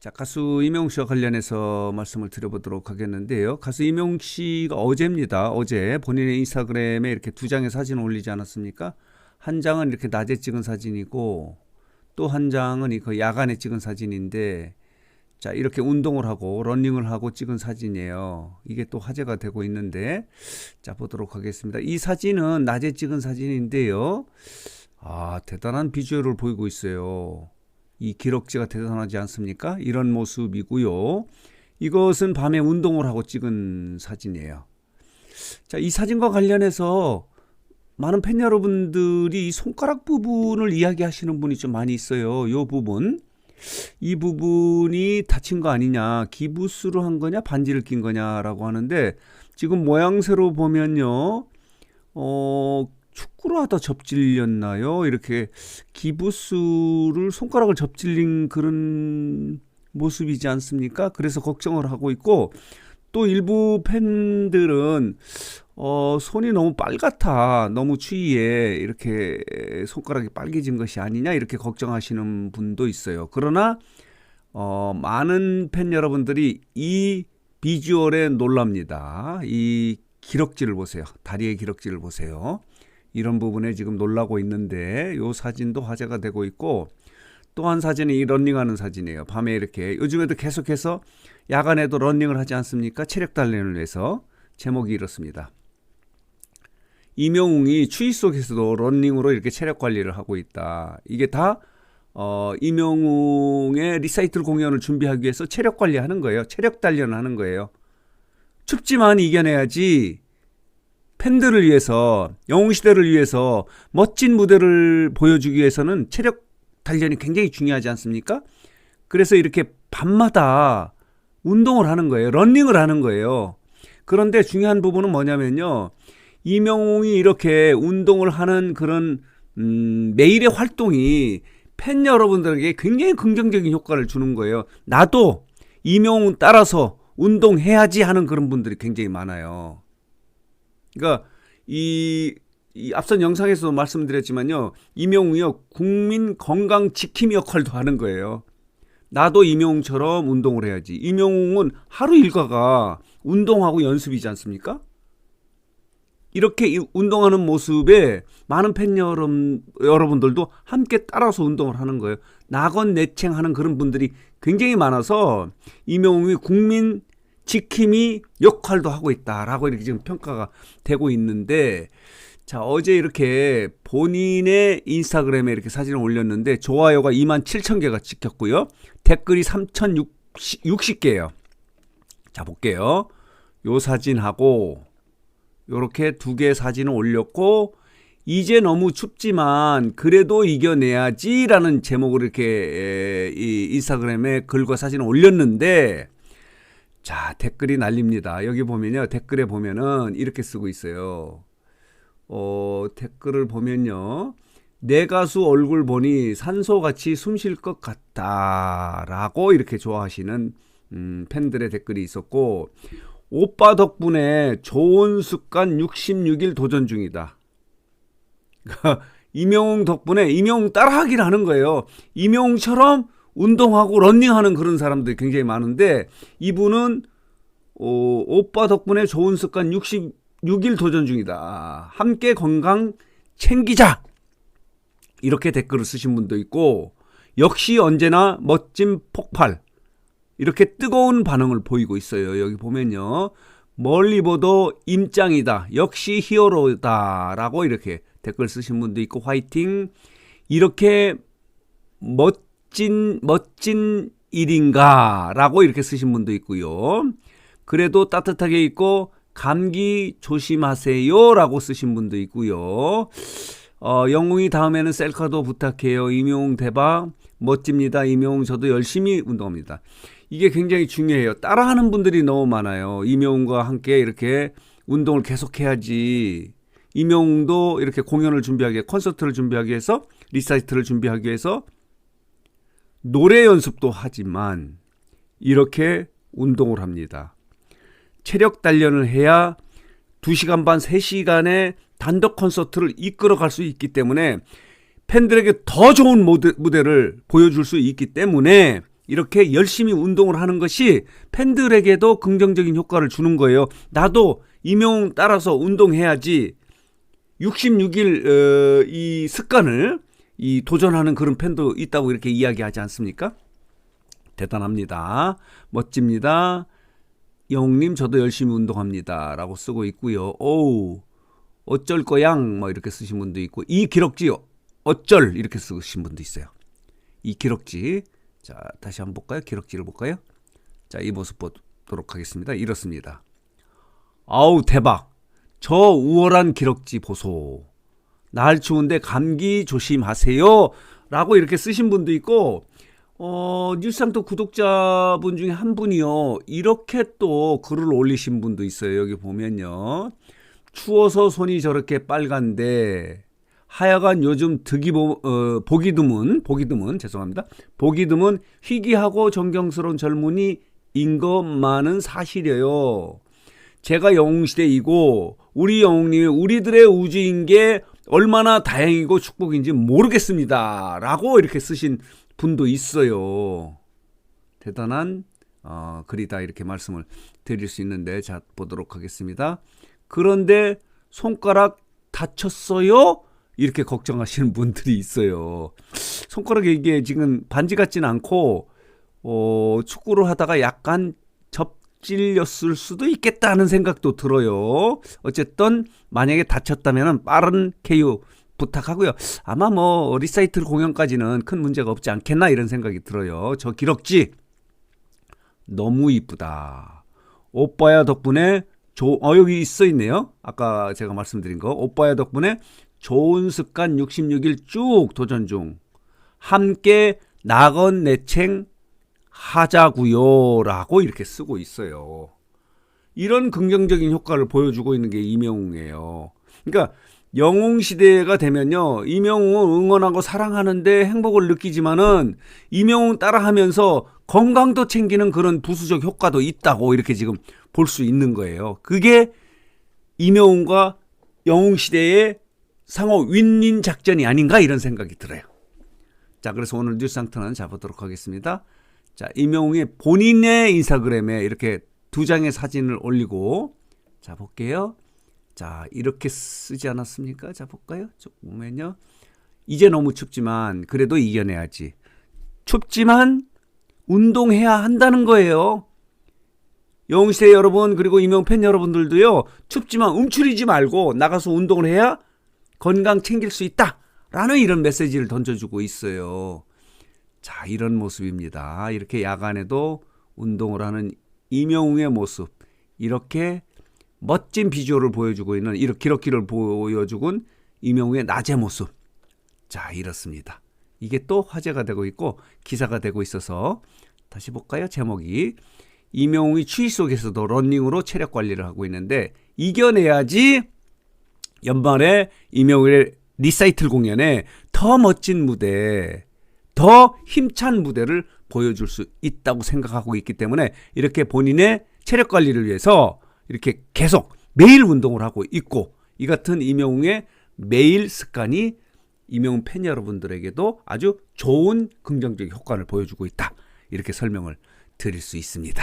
자, 가수 이명웅 씨와 관련해서 말씀을 드려보도록 하겠는데요. 가수 이명웅 씨가 어제입니다. 어제 본인의 인스타그램에 이렇게 두 장의 사진을 올리지 않았습니까? 한 장은 이렇게 낮에 찍은 사진이고 또 한 장은 이그 야간에 찍은 사진인데 자, 이렇게 운동을 하고 러닝을 하고 찍은 사진이에요. 이게 또 화제가 되고 있는데 자, 보도록 하겠습니다. 이 사진은 낮에 찍은 사진인데요. 아, 대단한 비주얼을 보이고 있어요. 이 기럭지가 대단하지 않습니까? 이런 모습이고요. 이것은 밤에 운동을 하고 찍은 사진이에요. 자, 이 사진과 관련해서 많은 팬 여러분들이 이 손가락 부분을 이야기하시는 분이 좀 많이 있어요. 이 부분. 이 부분이 다친 거 아니냐, 기부스로 한 거냐, 반지를 낀 거냐라고 하는데 지금 모양새로 보면요, 어, 축구를 하다 접질렸나요? 이렇게 기부스를 손가락을 접질린 그런 모습이지 않습니까? 그래서 걱정을 하고 있고 또 일부 팬들은 어, 손이 너무 빨갛다. 너무 추위에 이렇게 손가락이 빨개진 것이 아니냐 이렇게 걱정하시는 분도 있어요. 그러나 어, 많은 팬 여러분들이 이 비주얼에 놀랍니다. 이 기럭지를 보세요. 다리의 기럭지를 보세요. 이런 부분에 지금 놀라고 있는데 요 사진도 화제가 되고 있고 또 한 사진이 이 런닝하는 사진이에요. 밤에 이렇게 요즘에도 계속해서 야간에도 런닝을 하지 않습니까? 체력 단련을 위해서 제목이 이렇습니다. 이명웅이 추위 속에서도 런닝으로 이렇게 체력 관리를 하고 있다. 이게 다 어, 이명웅의 리사이틀 공연을 준비하기 위해서 체력 관리하는 거예요. 체력 단련을 하는 거예요. 춥지만 이겨내야지. 팬들을 위해서 영웅 시대를 위해서 멋진 무대를 보여주기 위해서는 체력 단련이 굉장히 중요하지 않습니까? 그래서 이렇게 밤마다 운동을 하는 거예요. 런닝을 하는 거예요. 그런데 중요한 부분은 뭐냐면요. 이명웅이 이렇게 운동을 하는 그런 음, 매일의 활동이 팬 여러분들에게 굉장히 긍정적인 효과를 주는 거예요. 나도 이명웅 따라서 운동해야지 하는 그런 분들이 굉장히 많아요. 그러니까 이, 이 앞선 영상에서도 말씀드렸지만요. 이명웅이요. 국민 건강 지킴이 역할도 하는 거예요. 나도 이명웅처럼 운동을 해야지. 이명웅은 하루 일과가 운동하고 연습이지 않습니까? 이렇게 이 운동하는 모습에 많은 팬 여러분, 여러분들도 함께 따라서 운동을 하는 거예요. 낙원 내칭하는 그런 분들이 굉장히 많아서 이명웅이 국민 지킴이 역할도 하고 있다라고 이렇게 지금 평가가 되고 있는데 자 어제 이렇게 본인의 인스타그램에 이렇게 사진을 올렸는데 좋아요가 2만 7천 개가 찍혔고요. 댓글이 3,060개예요. 자 볼게요. 요 사진하고 요렇게 두개 사진을 올렸고 이제 너무 춥지만 그래도 이겨내야지라는 제목으로 이렇게 이 인스타그램에 글과 사진을 올렸는데 자, 댓글이 날립니다. 여기 보면요. 댓글에 보면은 이렇게 쓰고 있어요. 어, 댓글을 보면요. 내 가수 얼굴 보니 산소같이 숨 쉴 것 같다. 라고 이렇게 좋아하시는 음, 팬들의 댓글이 있었고, 오빠 덕분에 좋은 습관 66일 도전 중이다. 이명웅 덕분에 이명웅 따라하기를 하는 거예요. 이명웅처럼 운동하고 런닝하는 그런 사람들이 굉장히 많은데 이분은 어, 오빠 덕분에 좋은 습관 66일 도전 중이다. 함께 건강 챙기자. 이렇게 댓글을 쓰신 분도 있고 역시 언제나 멋진 폭발. 이렇게 뜨거운 반응을 보이고 있어요. 여기 보면요. 멀리 보도 임짱이다. 역시 히어로다 라고 이렇게 댓글 쓰신 분도 있고 화이팅. 이렇게 멋 멋진 멋진 일인가라고 이렇게 쓰신 분도 있고요. 그래도 따뜻하게 있고 감기 조심하세요라고 쓰신 분도 있고요. 어, 영웅이 다음에는 셀카도 부탁해요. 임용 대박 멋집니다. 임용 저도 열심히 운동합니다. 이게 굉장히 중요해요. 따라하는 분들이 너무 많아요. 임용과 함께 이렇게 운동을 계속해야지. 임용도 이렇게 공연을 준비하기, 콘서트를 준비하기 위해서 리사이트를 준비하기 위해서 노래 연습도 하지만 이렇게 운동을 합니다. 체력 단련을 해야 2시간 반, 3시간의 단독 콘서트를 이끌어 갈 수 있기 때문에 팬들에게 더 좋은 무대, 무대를 보여줄 수 있기 때문에 이렇게 열심히 운동을 하는 것이 팬들에게도 긍정적인 효과를 주는 거예요. 나도 이명웅 따라서 운동해야지 66일 어, 이 습관을 이 도전하는 그런 팬도 있다고 이렇게 이야기하지 않습니까? 대단합니다. 멋집니다. 영웅님 저도 열심히 운동합니다. 라고 쓰고 있고요. 오우 어쩔 거양 뭐 이렇게 쓰신 분도 있고 이 기럭지 어쩔 이렇게 쓰신 분도 있어요. 이 기럭지 자 다시 한번 볼까요? 기럭지를 볼까요? 자 이 모습 보도록 하겠습니다. 이렇습니다. 아우 대박 저 우월한 기럭지 보소 날 추운데 감기 조심하세요. 라고 이렇게 쓰신 분도 있고 어, 뉴스상토 구독자분 중에 한 분이요. 이렇게 또 글을 올리신 분도 있어요. 여기 보면요. 추워서 손이 저렇게 빨간데 하여간 요즘 득이 보, 어, 보기 드문 보기 드문 죄송합니다. 보기 드문 희귀하고 존경스러운 젊은이인 것만은 사실이에요. 제가 영웅시대이고 우리 영웅님이 우리들의 우주인 게 얼마나 다행이고 축복인지 모르겠습니다. 라고 이렇게 쓰신 분도 있어요. 대단한 어, 글이다 이렇게 말씀을 드릴 수 있는데 자 보도록 하겠습니다. 그런데 손가락 다쳤어요? 이렇게 걱정하시는 분들이 있어요. 손가락에 이게 지금 반지 같지는 않고 어, 축구를 하다가 약간 접 질렸을 수도 있겠다는 생각도 들어요. 어쨌든 만약에 다쳤다면 빠른 KO 부탁하고요. 아마 뭐 리사이틀 공연까지는 큰 문제가 없지 않겠나 이런 생각이 들어요. 저 기럭지 너무 이쁘다. 오빠야 덕분에 조, 어, 여기 있어 있네요. 아까 제가 말씀드린 거. 오빠야 덕분에 좋은 습관 66일 쭉 도전 중. 함께 낙원 내챙 하자구요. 라고 이렇게 쓰고 있어요. 이런 긍정적인 효과를 보여주고 있는 게 이명웅이에요. 그러니까 영웅 시대가 되면요. 이명웅을 응원하고 사랑하는데 행복을 느끼지만은 이명웅 따라하면서 건강도 챙기는 그런 부수적 효과도 있다고 이렇게 지금 볼 수 있는 거예요. 그게 이명웅과 영웅 시대의 상호 윈윈 작전이 아닌가 이런 생각이 들어요. 자, 그래서 오늘 뉴스 상태는 잡아보도록 하겠습니다. 자, 이명웅의 본인의 인스타그램에 이렇게 두 장의 사진을 올리고 자, 볼게요. 자, 이렇게 쓰지 않았습니까? 자, 볼까요? 쭉 보면요. 이제 너무 춥지만 그래도 이겨내야지. 춥지만 운동해야 한다는 거예요. 영웅시대 여러분 그리고 이명 팬 여러분들도요. 춥지만 움츠리지 말고 나가서 운동을 해야 건강 챙길 수 있다. 라는 이런 메시지를 던져주고 있어요. 자, 이런 모습입니다. 이렇게 야간에도 운동을 하는 이명웅의 모습. 이렇게 멋진 비주얼을 보여주고 있는 이렇게 기럭기를 보여주곤 이명웅의 낮의 모습. 자, 이렇습니다. 이게 또 화제가 되고 있고 기사가 되고 있어서 다시 볼까요? 제목이 이명웅이 추위 속에서도 런닝으로 체력 관리를 하고 있는데 이겨내야지 연말에 이명웅의 리사이틀 공연에 더 멋진 무대, 더 힘찬 무대를 보여줄 수 있다고 생각하고 있기 때문에 이렇게 본인의 체력 관리를 위해서 이렇게 계속 매일 운동을 하고 있고 이 같은 이명웅의 매일 습관이 이명웅 팬 여러분들에게도 아주 좋은 긍정적 효과를 보여주고 있다. 이렇게 설명을 드릴 수 있습니다.